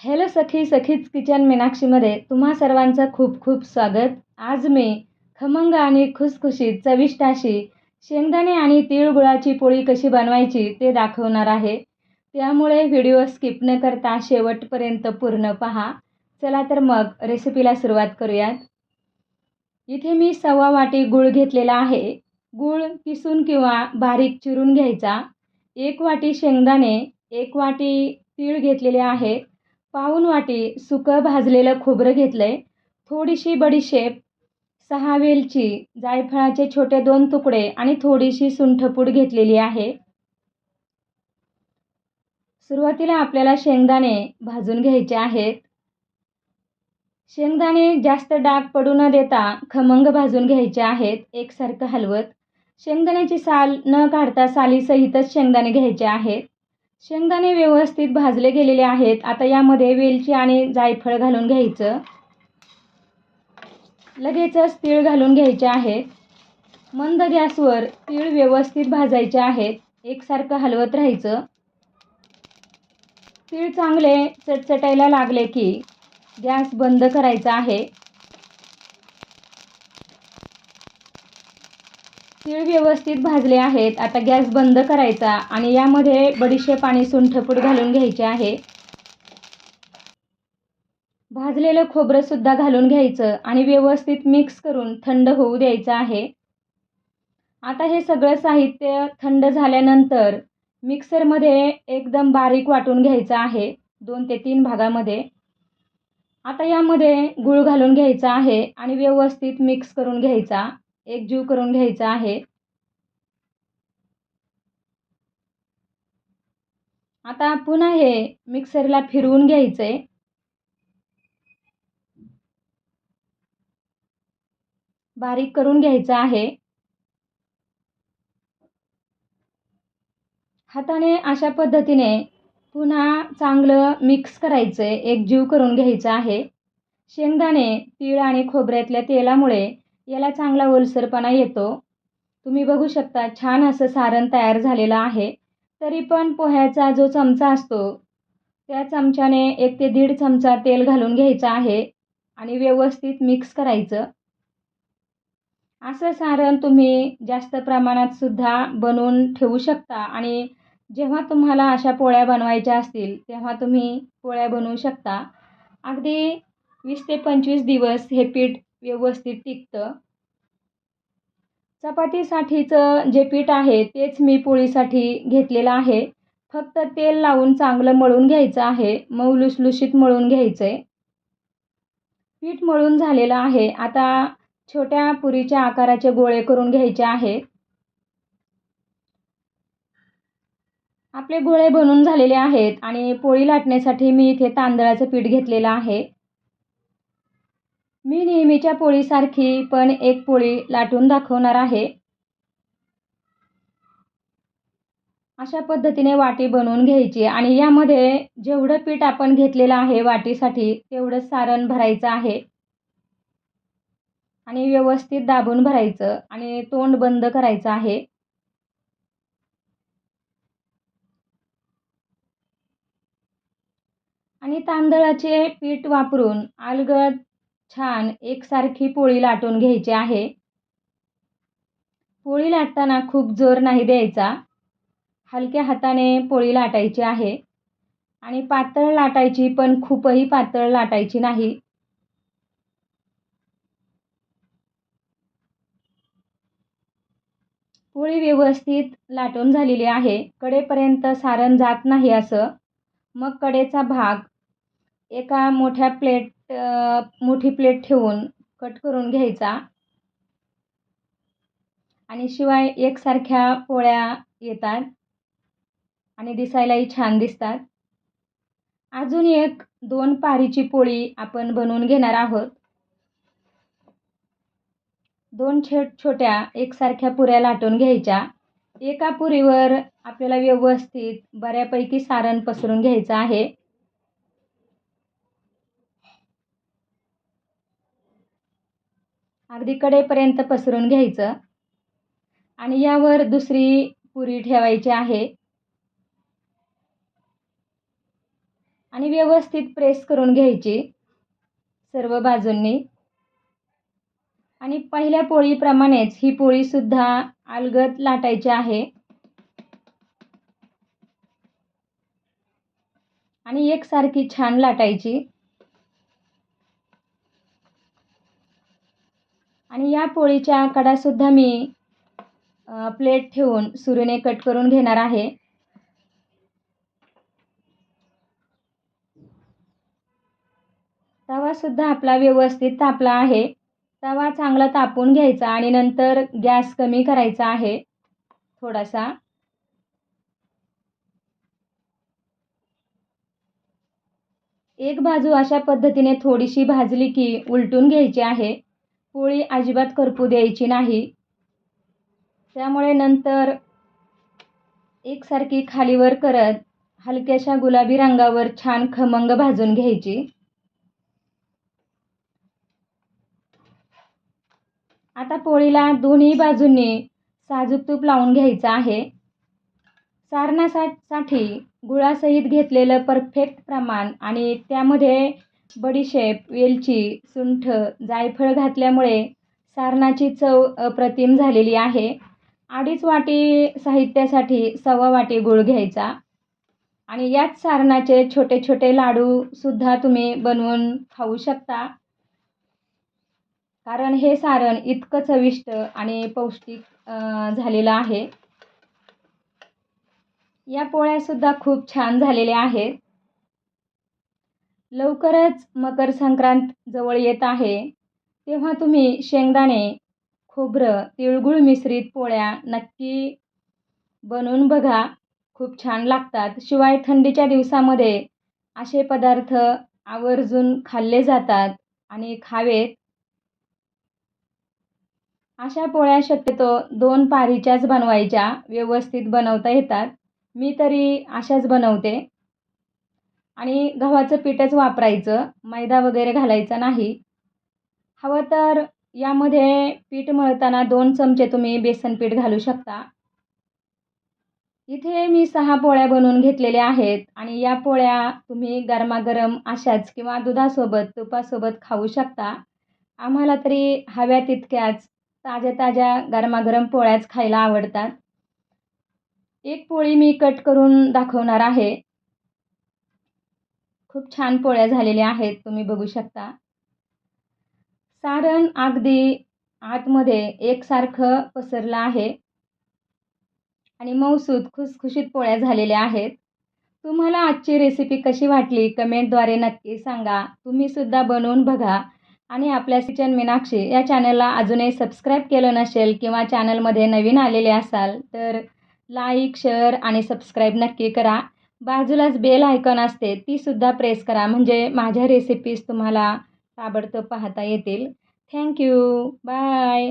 Hello सखी सखीच kitchen मीनाक्षीमध्ये तुम्हा सर्वांचं खूप खूप स्वागत. आज मी खमंग आणि खुसखुशीत चविष्ट अशी शेंगदाणे आणि तीळ गुळाची पोळी कशी बनवायची ते दाखवणार आहे. त्यामुळे व्हिडिओ स्किप न करता शेवटपर्यंत पूर्ण पहा. चला तर मग रेसिपीला सुरुवात करूयात. इथे मी सव्वा वाटी गूळ घेतलेला आहे. गूळ किसून किंवा बारीक चिरून घ्यायचा. एक वाटी शेंगदाणे एक वाटी तीळ घेतलेले आहेत पाऊण वाटी सुकं भाजलेलं खोबरं घेतलं आहे थोडीशी बडीशेप सहा वेलची जायफळाचे छोटे दोन तुकडे आणि थोडीशी सुंठपूड घेतलेली आहे. सुरुवातीला आपल्याला शेंगदाणे भाजून घ्यायचे आहेत. शेंगदाणे जास्त डाग पडू न देता खमंग भाजून घ्यायचे आहेत एकसारखं हलवत. शेंगदाण्याची साल न काढता सालीसहितच शेंगदाणे घ्यायचे आहेत. शेंगदाणे व्यवस्थित भाजले गेलेले आहेत. आता यामध्ये वेलची आणि जायफळ घालून घ्यायचं. लगेचच तीळ घालून घ्यायचे आहेत मंद गॅसवर तीळ व्यवस्थित भाजायचे आहेत एकसारखं हलवत राहायचं. तीळ चांगले चटचटायला लागले की गॅस बंद करायचा आहे. तीळ व्यवस्थित भाजले आहेत. आता गॅस बंद करायचा आणि यामध्ये बडीशेप आणि सुंठपूड घालून घ्यायचे आहे. भाजलेलं खोबरंसुद्धा घालून घ्यायचं आणि व्यवस्थित मिक्स करून थंड होऊ द्यायचं आहे. आता हे सगळं साहित्य थंड झाल्यानंतर मिक्सरमध्ये एकदम बारीक वाटून घ्यायचं आहे. दोन ते तीन भागामध्ये. आता यामध्ये गूळ घालून घ्यायचा आहे आणि व्यवस्थित मिक्स करून घ्यायचा. एकजीव करून घ्यायचा आहे. आता पुन्हा हे मिक्सरला फिरवून घ्यायचे. बारीक करून घ्यायचं आहे. हाताने अशा पद्धतीने पुन्हा चांगलं मिक्स करायचं. आहे एकजीव करून घ्यायचं आहे. शेंगदाणे तीळ आणि खोबऱ्यातल्या तेलामुळे याला चांगला ओलसरपणा येतो. तुम्ही बघू शकता छान असं सारण तयार झालेलं आहे. तरी पण पोह्याचा जो चमचा असतो त्या चमच्याने एक ते दीड चमचा तेल घालून घ्यायचं आहे आणि व्यवस्थित मिक्स करायचं. असं सारण तुम्ही जास्त प्रमाणात सुद्धा बनवून ठेवू शकता आणि जेव्हा तुम्हाला अशा पोळ्या बनवायच्या असतील तेव्हा तुम्ही पोळ्या बनवू शकता. अगदी वीस ते पंचवीस दिवस हे पीठ व्यवस्थित टिकतं. चपातीसाठीचं जे पीठ आहे तेच मी पोळीसाठी घेतलेलं आहे. फक्त तेल लावून चांगलं मळून घ्यायचं आहे. मऊ लुसलुशीत मळून घ्यायचं आहे पीठ मळून झालेलं आहे. आता छोट्या पुरीच्या आकाराचे गोळे करून घ्यायचे आहेत आपले गोळे बनून झालेले आहेत आणि पोळी लाटण्यासाठी मी इथे तांदळाचं पीठ घेतलेलं आहे. मी नेहमीच्या पोळीसारखी पण एक पोळी लाटून दाखवणार आहे. अशा पद्धतीने वाटी बनवून घ्यायची आणि यामध्ये जेवढं पीठ आपण घेतलेलं आहे वाटीसाठी तेवढं सारण भरायचं आहे. आणि व्यवस्थित दाबून भरायचं आणि तोंड बंद करायचं आहे. आणि तांदळाचे पीठ वापरून अलगद छान एकसारखी पोळी लाटून घ्यायची आहे. पोळी लाटताना खूप जोर नाही द्यायचा. हलक्या हाताने पोळी लाटायची आहे. आणि पातळ लाटायची पण खूपही पातळ लाटायची नाही. पोळी व्यवस्थित लाटून झालेली आहे. कडेपर्यंत सारण जात नाही असं. मग कडेचा भाग एका मोठ्या प्लेट मोठी प्लेट ठेवून कट करून घ्यायचा. आणि शिवाय एकसारख्या पोळ्या येतात आणि दिसायलाही छान दिसतात. अजून एक दोन पारीची पोळी आपण बनवून घेणार आहोत. दोन छेट छोट्या एकसारख्या पुऱ्या लाटून घ्यायच्या. एका पुरीवर आपल्याला व्यवस्थित बऱ्यापैकी सारण पसरून घ्यायचं आहे. अगदी कडेपर्यंत पसरून घ्यायचं. आणि यावर दुसरी पुरी ठेवायची आहे. आणि व्यवस्थित प्रेस करून घ्यायची सर्व बाजूंनी. आणि पहिल्या पोळीप्रमाणेच ही पोळीसुद्धा अलगद लाटायची आहे. आणि एकसारखी छान लाटायची. आणि या पोळीच्या कडासुद्धा मी प्लेट ठेवून सुरीने कट करून घेणार आहे. तवासुद्धा आपला व्यवस्थित तापला आहे. तवा चांगला तापून घ्यायचा आणि नंतर गॅस कमी करायचा आहे थोडासा. एक बाजू अशा पद्धतीने थोडीशी भाजली की उलटून घ्यायची आहे. पोळी अजिबात करपू द्यायची नाही. त्यामुळे नंतर एकसारखी खालीवर करत हलक्याशा गुलाबी रंगावर छान खमंग भाजून घ्यायची. आता पोळीला दोन्ही बाजूंनी साजूक तूप लावून घ्यायचं आहे. सारणासाठी गुळासहित घेतलेलं परफेक्ट प्रमाण आणि त्यामध्ये बडीशेप वेलची सुंठ जायफळ घातल्यामुळे सारणाची चव अप्रतिम झालेली आहे. अडीच वाटी साहित्यासाठी सव्वा वाटी गूळ घ्यायचा. आणि याच सारणाचे छोटे छोटे लाडूसुद्धा तुम्ही बनवून खाऊ शकता. कारण हे सारण इतकं चविष्ट आणि पौष्टिक झालेलं आहे. या पोळ्यासुद्धा खूप छान झालेल्या आहेत. लवकरच मकर संक्रांत जवळ येत आहे. तेव्हा तुम्ही शेंगदाणे खोबरं तिळगुळ मिश्रित पोळ्या नक्की बनवून बघा. खूप छान लागतात. शिवाय थंडीच्या दिवसामध्ये असे पदार्थ आवर्जून खाल्ले जातात आणि खावेत. अशा पोळ्या शक्यतो दोन पारीच्याच बनवायच्या. व्यवस्थित बनवता येतात. मी तरी अशाच बनवते. आणि गव्हाचं पीठच वापरायचं मैदा वगैरे घालायचा नाही. हवं तर यामध्ये पीठ मळताना दोन चमचे तुम्ही बेसन पीठ घालू शकता. इथे मी सहा पोळ्या बनवून घेतलेल्या आहेत आणि या पोळ्या तुम्ही गरमागरम अशाच किंवा दुधासोबत तुपासोबत खाऊ शकता. आम्हाला तरी हव्या तितक्याच ताज्या ताज्या गरमागरम पोळ्याच खायला आवडतात. एक पोळी मी कट करून दाखवणार आहे. खूप छान पोळ्या झालेल्या आहेत तुम्ही बघू शकता. सारण अगदी आतमध्ये एकसारखं पसरलं आहे. आणि मऊसूद खुसखुशीत पोळ्या झालेल्या आहेत. तुम्हाला आजची रेसिपी कशी वाटली कमेंटद्वारे नक्की सांगा. तुम्हीसुद्धा बनवून बघा. आणि आपल्या किचन मीनाक्षी या चॅनलला अजूनही सबस्क्राईब केलं नसेल किंवा चॅनलमध्ये नवीन आलेले असाल तर लाईक शेअर आणि सबस्क्राईब नक्की करा. बाजूलाच बेल आयकॉन असते तीसुद्धा प्रेस करा. म्हणजे माझ्या रेसिपीज तुम्हाला ताबडतोब पाहता येतील. Thank you bye